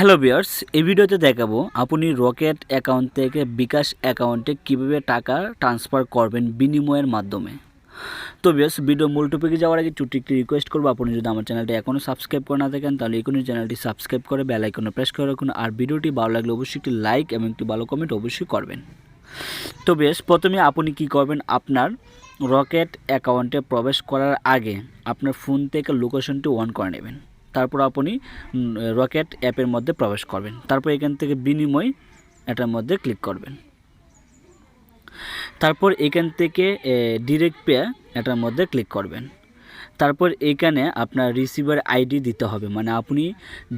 Hello বিয়ার্স এই ভিডিওতে দেখাবো আপনি রকেট অ্যাকাউন্ট থেকে বিকাশ অ্যাকাউন্টে কীভাবে টাকা ট্রান্সফার করবেন বিনিময়ের মাধ্যমে। তো বিয়ার্স ভিডিও মূল টপিকে যাওয়ার আগে ছোট্ট একটি রিকোয়েস্ট করব, আপনি যদি আমার চ্যানেলটি এখনও সাবস্ক্রাইব করে না থাকেন, তাহলে এখনই চ্যানেলটি সাবস্ক্রাইব করে বেল আইকনে প্রেস করে রাখুন, আর ভিডিওটি ভালো লাগলে অবশ্যই একটি লাইক এবং একটি ভালো কমেন্ট অবশ্যই করবেন। তো বেশ প্রথমে আপনি কি করবেন? আপনার রকেট অ্যাকাউন্টে প্রবেশ করার আগে আপনার ফোন থেকে লোকেশনটি অন করে নেবেন। তারপর আপনি রকেট অ্যাপের মধ্যে প্রবেশ করবেন। তারপর এখান থেকে বিনিময় এটার মধ্যে ক্লিক করবেন। তারপর এখান থেকে ডিরেক্ট পে এটার মধ্যে ক্লিক করবেন। তারপর এখানে আপনার রিসিভার আইডি দিতে হবে। মানে আপনি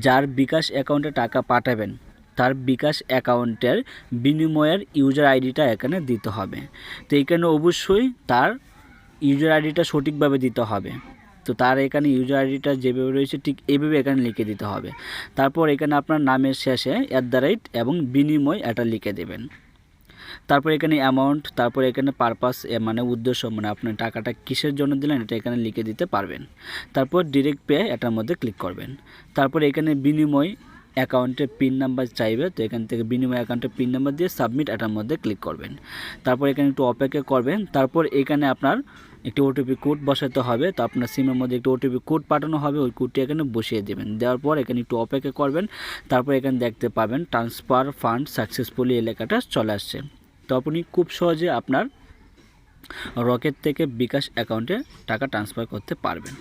যার বিকাশ অ্যাকাউন্টে টাকা পাঠাবেন, তার বিকাশ অ্যাকাউন্টের বিনিময়ের ইউজার আইডিটা এখানে দিতে হবে। তো এখানে অবশ্যই তার ইউজার আইডিটা সঠিকভাবে দিতে হবে। তো তার এখানে ইউজার আইডিটা যেভাবে রয়েছে, ঠিক এইভাবে এখানে লিখে দিতে হবে। তারপর এখানে আপনার নামের শেষে অ্যাট দ্য রাইট এবং বিনিময় এটা লিখে দেবেন। তারপর এখানে অ্যামাউন্ট তারপর এখানে পারপাস মানে উদ্দেশ্য মানে আপনার টাকাটা কিসের জন্য দিলেন এটা এখানে লিখে দিতে পারবেন। তারপর ডিরেক্ট পে এটার মধ্যে ক্লিক করবেন। তারপর এখানে বিনিময় অ্যাকাউন্টের পিন নাম্বার চাইবে, তো এখান থেকে বিনিময় অ্যাকাউন্টের পিন নাম্বার দিয়ে সাবমিট এটার মধ্যে ক্লিক করবেন। তারপর এখানে একটু অপেক্ষা করবেন। তারপর এখানে আপনার একটি ওটিপি কোড বসাতে হবে, তো আপনার সিমের মধ্যে একটি ওটিপি কোড পাঠানো হবে, ওই কোডটি এখানে বসিয়ে দেবেন। দেওয়ার পর এখানে একটু অপেক্ষা করবেন, তারপর এখানে দেখতে পাবেন ট্রান্সফার ফান্ড সাকসেসফুলি এলাকাটা চলে আসছে। তো আপনি খুব সহজে আপনার রকেট থেকে বিকাশ অ্যাকাউন্টে টাকা ট্রান্সফার করতে পারবেন।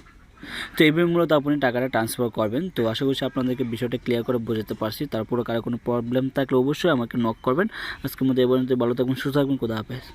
তো এইভাবে মূলত আপনি টাকাটা ট্রান্সফার করবেন। তো আশা করছি আপনাদেরকে বিষয়টা ক্লিয়ার করে বোঝাতে পারছি। তারপরে কারও কোনো প্রবলেম থাকলে অবশ্যই আমাকে নক করবেন। আজকের মধ্যে পর্যন্ত ভালো থাকবেন, সুস্থ থাকবেন। কোথা হাফেজ।